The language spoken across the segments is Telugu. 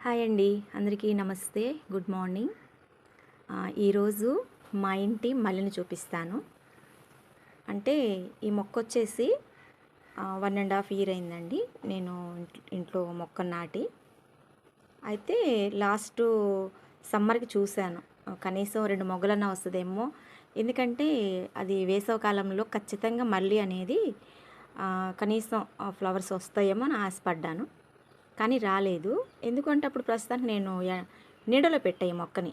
హాయ్ అండి. అందరికీ నమస్తే. Good morning. ఈరోజు మా ఇంటి మల్లెని చూపిస్తాను. అంటే ఈ మొక్క వచ్చేసి వన్ అండ్ హాఫ్ ఇయర్ అయిందండి. నేను ఇంట్లో మొక్క నాటి. అయితే లాస్ట్ సమ్మర్కి చూశాను. కనీసం రెండు మొగ్గలన్నా వస్తుందేమో. ఎందుకంటే అది వేసవకాలంలో ఖచ్చితంగా మళ్ళీ అనేది ఆ, కనీసం ఫ్లవర్స్ వస్తాయేమో అని ఆశపడ్డాను. కానీ రాలేదు. ఎందుకంటే అప్పుడు ప్రస్తుతానికి నేను నీడలో పెట్టా ఈ మొక్కని.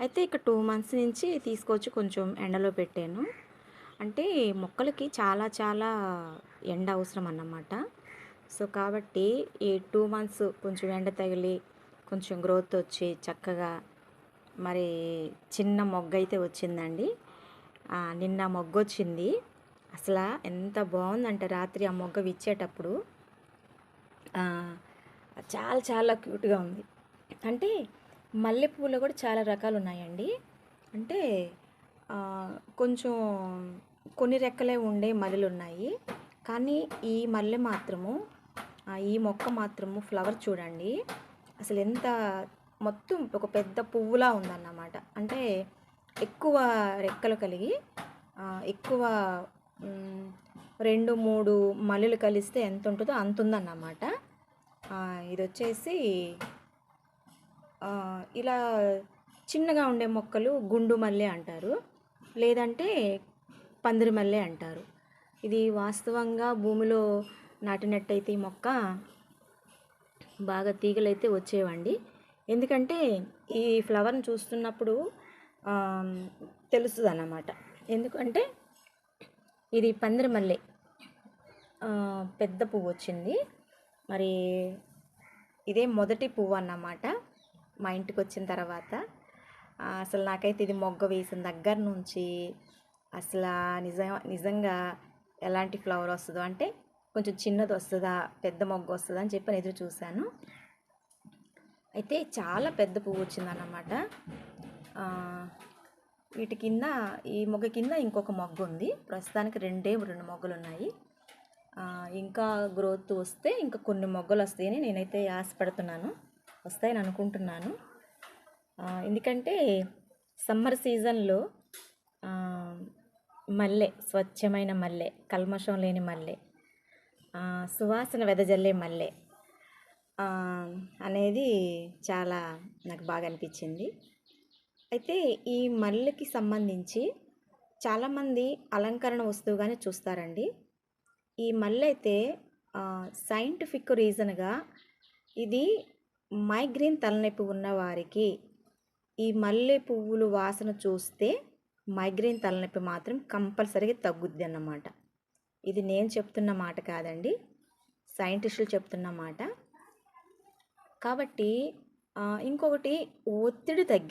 అయితే ఇక టూ మంత్స్ నుంచి తీసుకొచ్చి కొంచెం ఎండలో పెట్టాను. అంటే మొక్కలకి చాలా చాలా ఎండ అవసరం అన్నమాట. సో కాబట్టి ఈ టూ మంత్స్ కొంచెం ఎండ తగిలి కొంచెం గ్రోత్ వచ్చి చక్కగా మరి చిన్న మొగ్గ అయితే వచ్చిందండి. నిన్న మొగ్గ వచ్చింది. అసలు ఎంత బాగుందంటే రాత్రి ఆ మొగ్గ విచ్చేటప్పుడు. చాలా చాలా క్యూట్గా ఉంది. అంటే మల్లెపూలు కూడా చాలా రకాలు ఉన్నాయండి అంటే కొంచెం కొన్ని రెక్కలే ఉండే మల్లెలు ఉన్నాయి కానీ ఈ మల్లె మాత్రము ఈ మొక్క మాత్రము ఫ్లవర్ చూడండి. అసలు ఎంత మొత్తం ఒక పెద్ద పువ్వులా ఉందన్నమాట. అంటే ఎక్కువ రెక్కలు కలిగి ఎక్కువ రెండు మూడు మల్లెలు కలిస్తే ఎంత ఉంటుందో అంత ఉందన్నమాట. ఇది వచ్చేసి ఇలా చిన్నగా ఉండే మొక్కలు గుండు మల్లె అంటారు. లేదంటే పందిరి మల్లె అంటారు. ఇది వాస్తవంగా భూమిలో నాటినట్టయితే ఈ మొక్క బాగా తీగలైతే వచ్చేవండి. ఎందుకంటే ఈ ఫ్లవర్ని చూస్తున్నప్పుడు తెలుస్తుంది అన్నమాట ఎందుకంటే ఇది పందిరి మల్లె పెద్ద పువ్వు వచ్చింది మరి ఇదే మొదటి పువ్వు అన్నమాట మా ఇంటికి వచ్చిన తర్వాత అసలు నాకైతే ఇది మొగ్గ వేసిన దగ్గర నుంచి అసలు నిజం నిజంగా ఎలాంటి ఫ్లవర్ వస్తుందో అంటే కొంచెం చిన్నది వస్తుందా పెద్ద మొగ్గ వస్తుందా అని చెప్పి ఎదురు చూశాను. అయితే చాలా పెద్ద పువ్వు వచ్చిందన్నమాట. వీటి కింద ఈ మొగ్గ కింద ఇంకొక మొగ్గ ఉంది ప్రస్తుతానికి రెండే రెండు మొగ్గలు ఉన్నాయి ఇంకా గ్రోత్ వస్తే ఇంకా కొన్ని మొగ్గలు వస్తాయని నేనైతే ఆశపడుతున్నాను. వస్తాయని అనుకుంటున్నాను. ఎందుకంటే సమ్మర్ సీజన్లో మల్లె స్వచ్ఛమైన మల్లె కల్మషం లేని మల్లె సువాసన వెదజల్లే మల్లె అనేది చాలా నాకు బాగా అనిపించింది. అయితే ఈ మల్లెకి సంబంధించి చాలామంది అలంకరణ వస్తువుగానే చూస్తారండి. ఈ మల్లె అయితే సైంటిఫిక్ రీజన్గా ఇది మైగ్రేన్ తలనొప్పి ఉన్న వారికి ఈ మల్లె పువ్వులు వాసన చూస్తే మైగ్రేన్ తలనొప్పి మాత్రం కంపల్సరీగా తగ్గుద్ది అన్నమాట. ఇది నేను చెప్తున్న మాట కాదండి. సైంటిస్టులు చెప్తున్న మాట. కాబట్టి ఇంకొకటి ఒత్తిడి తగ్గి